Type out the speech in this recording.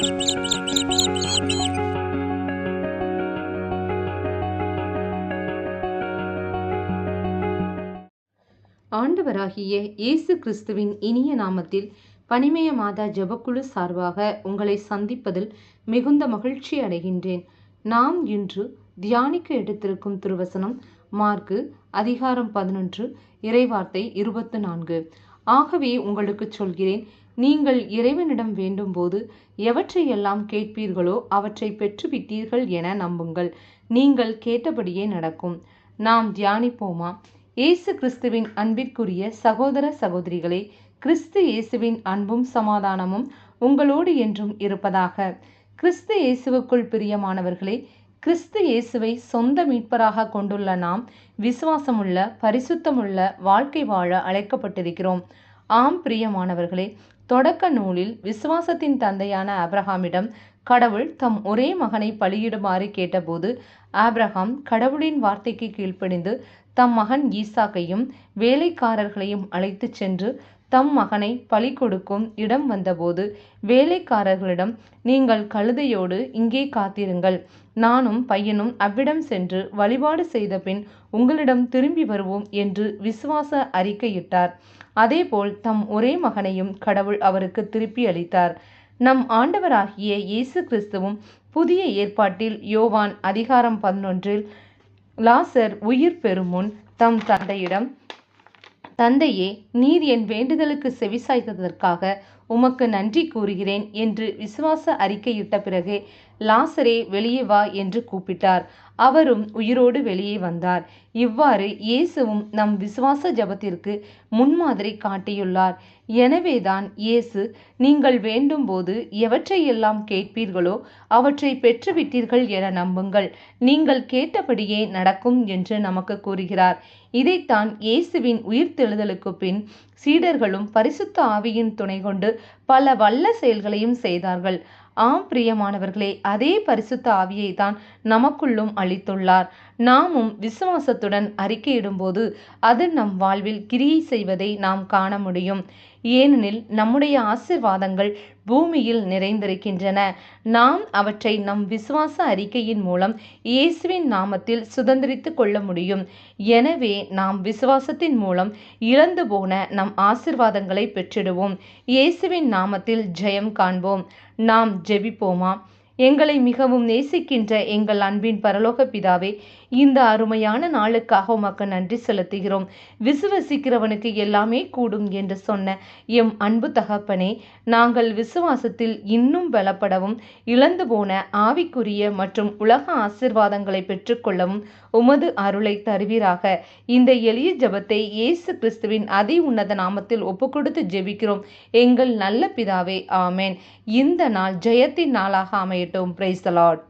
ஆண்டவராகிய இயேசு கிறிஸ்துவின் இனிய நாமத்தில் பனிமய மாதா ஜபக்குழு சார்பாக உங்களை சந்திப்பதில் மிகுந்த மகிழ்ச்சி அடைகின்றேன். நாம் இன்று தியானிக்க எடுத்திருக்கும் திருவசனம் மார்க்கு அதிகாரம் பதினொன்று இறைவார்த்தை இருபத்து நான்கு. ஆகவே உங்களுக்கு சொல்கிறேன் நீங்கள் இறைவனிடம் வேண்டும்போது எவற்றையெல்லாம் கேட்பீர்களோ அவற்றை பெற்றுவிட்டீர்கள் என நம்புங்கள். நீங்கள் கேட்டபடியே நடக்கும். நாம் தியானிப்போமா? இயேசு கிறிஸ்துவின் அன்பிற்குரிய சகோதர சகோதரிகளே கிறிஸ்து இயேசுவின் அன்பும் சமாதானமும் உங்களோடு என்றும் இருப்பதாக. கிறிஸ்து இயேசுவுக்குள் பிரியமானவர்களே கிறிஸ்து இயேசுவை சொந்த மீட்பராக கொண்டுள்ள நாம் விசுவாசமுள்ள பரிசுத்தமுள்ள வாழ்க்கை வாழ அழைக்கப்பட்டிருக்கிறோம். ஆம் பிரியமானவர்களே தொடக்க நூலில் விசுவாசத்தின் தந்தையான ஆப்ரஹாமிடம் கடவுள் தம் ஒரே மகனை பலியிடுமாறு கேட்டபோது ஆப்ரஹாம் கடவுளின் வார்த்தைக்கு கீழ்ப்படிந்து தம் மகன் ஈசாக்கையும் வேலைக்காரர்களையும் அழைத்து சென்று தம் மகனை பலி கொடுக்கும் இடம் வந்தபோது வேலைக்காரர்களிடம் நீங்கள் கழுதையோடு இங்கே காத்திருங்கள். நானும் பையனும் அவ்விடம் சென்று வழிபாடு செய்த பின் உங்களிடம் திரும்பி வருவோம் என்று விசுவாச அறிக்கையிட்டார். அதேபோல் தம் ஒரே மகனையும் கடவுள் அவருக்கு திருப்பி அளித்தார். நம் ஆண்டவராகிய இயேசு கிறிஸ்துவும் புதிய ஏற்பாட்டில் யோவான் அதிகாரம் பதினொன்றில் லாசர் உயிர் பெறுமுன் தம் தந்தையிடம் தந்தையே நீர் என் வேண்டுதலுக்கு செவிசாய்த்ததற்காக உமக்கு நன்றி கூறுகிறேன் என்று விசுவாச அறிக்கையிட்ட பிறகு லாசரே வெளியே வா என்று கூப்பிட்டார். அவரும் உயிரோடு வெளியே வந்தார். இவ்வாறு இயேசுவும் நம் விசுவாச ஜபத்திற்கு முன்மாதிரி காட்டியுள்ளார். எனவேதான் இயேசு நீங்கள் வேண்டும்போது எவற்றையெல்லாம் கேட்பீர்களோ அவற்றை பெற்றுவிட்டீர்கள் என நம்புங்கள். நீங்கள் கேட்டபடியே நடக்கும் என்று நமக்கு கூறுகிறார். இதைத்தான் இயேசுவின் உயிர்த்தெழுதலுக்கு பின் சீடர்களும் பரிசுத்த ஆவியின் துணை கொண்டு பல வல்ல செயல்களையும் செய்தார்கள். ஆம் பிரியமானவர்களே அதே பரிசுத்த ஆவியை தான் நமக்குள்ளும் அளித்துள்ளார். நாமும் விசுவாசத்துடன் அறிக்கையிடும்போது அது நம் வாழ்வில் கிரியை செய்வதை நாம் காண முடியும். ஏனெனில் நம்முடைய ஆசிர்வாதங்கள் பூமியில் நிறைந்திருக்கின்றன. நாம் அவற்றை நம் விசுவாச அறிக்கையின் மூலம் இயேசுவின் நாமத்தில் சுதந்திரித்து கொள்ள முடியும். எனவே நாம் விசுவாசத்தின் மூலம் இழந்து போன நம் ஆசிர்வாதங்களை பெற்றிடுவோம். இயேசுவின் நாமத்தில் ஜெயம் காண்போம். நாம் ஜெபிப்போமா? எங்களை மிகவும் நேசிக்கின்ற எங்கள் அன்பின் பரலோக பிதாவே இந்த அருமையான நாளுக்காக உமக்கு நன்றி செலுத்துகிறோம். விசுவசிக்கிறவனுக்கு எல்லாமே கூடும் என்று சொன்ன எம் அன்பு தகப்பனே நாங்கள் விசுவாசத்தில் இன்னும் பலப்படவும் இழந்து போன ஆவிக்குரிய மற்றும் உலக ஆசிர்வாதங்களை பெற்றுக்கொள்ளவும் உமது அருளை தருவீராக. இந்த எளிய ஜபத்தை இயேசு கிறிஸ்துவின் அதி உன்னத நாமத்தில் ஒப்புக்கொடுத்து ஜெபிக்கிறோம். எங்கள் நல்ல பிதாவே ஆமேன். இந்த நாள் ஜெயத்தின் நாளாக அமையட்டும் பிரைஸ் லார்ட்